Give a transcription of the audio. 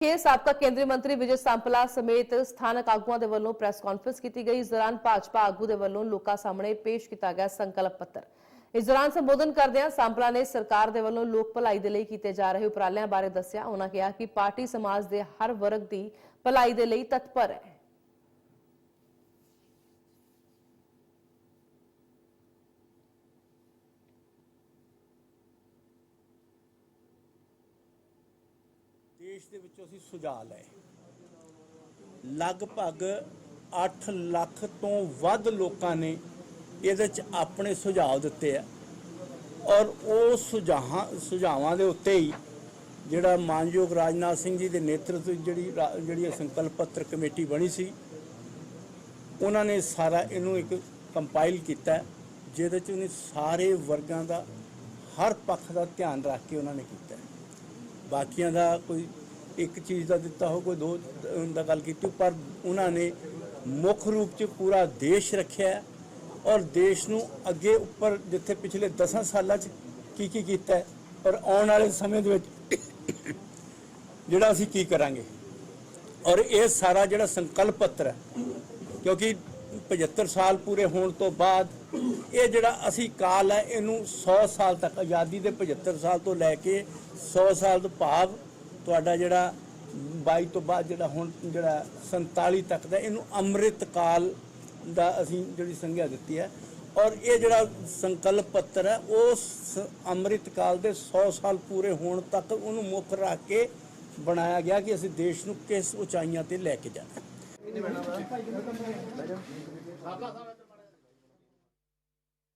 ਕੇ ਸਾਬਕਾ ਕੇਂਦਰੀ ਮੰਤਰੀ ਵਿਜੇ ਸੰਪਲਾ ਸਮੇਤ ਸਥਾਨਕ ਆਗੂਆਂ ਦੇ ਵੱਲੋਂ ਪ੍ਰੈਸ ਕਾਨਫਰੰਸ ਕੀਤੀ ਗਈ। ਇਸ ਦੌਰਾਨ ਭਾਜਪਾ ਆਗੂ ਦੇ ਵੱਲੋਂ ਲੋਕਾਂ ਸਾਹਮਣੇ ਪੇਸ਼ ਕੀਤਾ ਗਿਆ ਸੰਕਲਪ ਪੱਤਰ। ਇਸ ਦੌਰਾਨ ਸੰਬੋਧਨ ਕਰਦਿਆਂ ਸੰਪਲਾ ਨੇ ਸਰਕਾਰ ਦੇ ਵੱਲੋਂ ਲੋਕ ਭਲਾਈ ਦੇ ਲਈ ਕੀਤੇ ਜਾ ਰਹੇ ਉਪਰਾਲਿਆਂ ਬਾਰੇ ਦੱਸਿਆ। ਉਹਨਾਂ ਕਿਹਾ ਕਿ ਪਾਰਟੀ ਸਮਾਜ ਦੇ ਹਰ ਵਰਗ ਦੀ ਭਲਾਈ ਦੇ ਲਈ ਤਤਪਰ ਹੈ। ਦੇਸ਼ ਦੇ ਵਿੱਚੋਂ ਅਸੀਂ ਸੁਝਾਅ ਲਏ। ਲਗਭਗ 8 ਲੱਖ ਤੋਂ ਵੱਧ ਲੋਕਾਂ ਨੇ ਇਹਦੇ ਚ ਆਪਣੇ ਸੁਝਾਅ ਦਿੱਤੇ ਆ। ਔਰ ਉਹ ਸੁਝਾਹਾਂ, ਸੁਝਾਵਾਂ ਦੇ ਉੱਤੇ ਹੀ ਜਿਹੜਾ ਮਾਨਯੋਗ ਰਾਜਨਾਥ ਸਿੰਘ ਜੀ ਦੇ ਨੇਤਰਤਵ ਜਿਹੜੀ ਰਾ- ਜਿਹੜੀ ਸੰਕਲਪ ਪੱਤਰ ਕਮੇਟੀ ਬਣੀ ਸੀ, ਉਹਨਾਂ ਨੇ ਸਾਰਾ ਇਹਨੂੰ ਇੱਕ ਕੰਪਾਈਲ ਕੀਤਾ, ਜਿਹਦੇ ਚ ਉਹਨੇ ਸਾਰੇ ਵਰਗਾਂ ਦਾ, ਹਰ ਪੱਖ ਦਾ ਧਿਆਨ ਰੱਖ ਕੇ ਉਹਨਾਂ ਨੇ ਕੀਤਾ। ਬਾਕੀਆਂ ਦਾ ਕੋਈ ਇੱਕ ਚੀਜ਼ ਦਾ ਦਿੱਤਾ ਹੋ ਕੋਈ ਦੋ ਦਾ ਗੱਲ ਕੀਤੀ ਪਰ ਉਹਨਾਂ ਨੇ ਮੁੱਖ ਰੂਪ ਚ ਪੂਰਾ ਦੇਸ਼ ਰੱਖਿਆ ਔਰ ਦੇਸ਼ ਨੂੰ ਅੱਗੇ ਉੱਪਰ ਜਿੱਥੇ ਪਿਛਲੇ 10 ਸਾਲਾਂ ਚ ਕੀ ਕੀ ਕੀਤਾ ਔਰ ਆਉਣ ਵਾਲੇ ਸਮੇਂ ਦੇ ਵਿੱਚ ਜਿਹੜਾ ਅਸੀਂ ਕੀ ਕਰਾਂਗੇ। ਔਰ ਇਹ ਸਾਰਾ ਜਿਹੜਾ ਸੰਕਲਪ ਪੱਤਰ ਹੈ, ਕਿਉਂਕਿ 75 ਸਾਲ ਪੂਰੇ ਹੋਣ ਤੋਂ ਬਾਅਦ ਇਹ ਜਿਹੜਾ ਅਸੀਂ ਕਾਲ ਹੈ, ਇਹਨੂੰ 100 ਸਾਲ ਤੱਕ ਆਜ਼ਾਦੀ ਦੇ 75 ਸਾਲ ਤੋਂ ਲੈ ਕੇ 100 ਸਾਲ ਤੋਂ ਭਾਵ ਤੁਹਾਡਾ ਜਿਹੜਾ 22 ਤੋਂ ਬਾਅਦ ਜਿਹੜਾ ਹੁਣ ਜਿਹੜਾ 47 ਤੱਕ ਦਾ ਇਹਨੂੰ ਅੰਮ੍ਰਿਤ ਕਾਲ ਦਾ ਅਸੀਂ ਜਿਹੜੀ ਸੰਗਿਆ ਦਿੱਤੀ ਹੈ। ਔਰ ਇਹ ਜਿਹੜਾ ਸੰਕਲਪ ਪੱਤਰ ਹੈ ਉਹ ਸ- ਅੰਮ੍ਰਿਤ ਕਾਲ ਦੇ 100 ਸਾਲ ਪੂਰੇ ਹੋਣ ਤੱਕ ਉਹਨੂੰ ਮੁੱਖ ਰੱਖ ਕੇ ਬਣਾਇਆ ਗਿਆ ਕਿ ਅਸੀਂ ਦੇਸ਼ ਨੂੰ ਕਿਸ ਉਚਾਈਆਂ ਤੇ ਲੈ ਕੇ ਜਾਣਾ। ਕਿੰਨੇ ਮੈਡਮ ਸਾਹਿਬ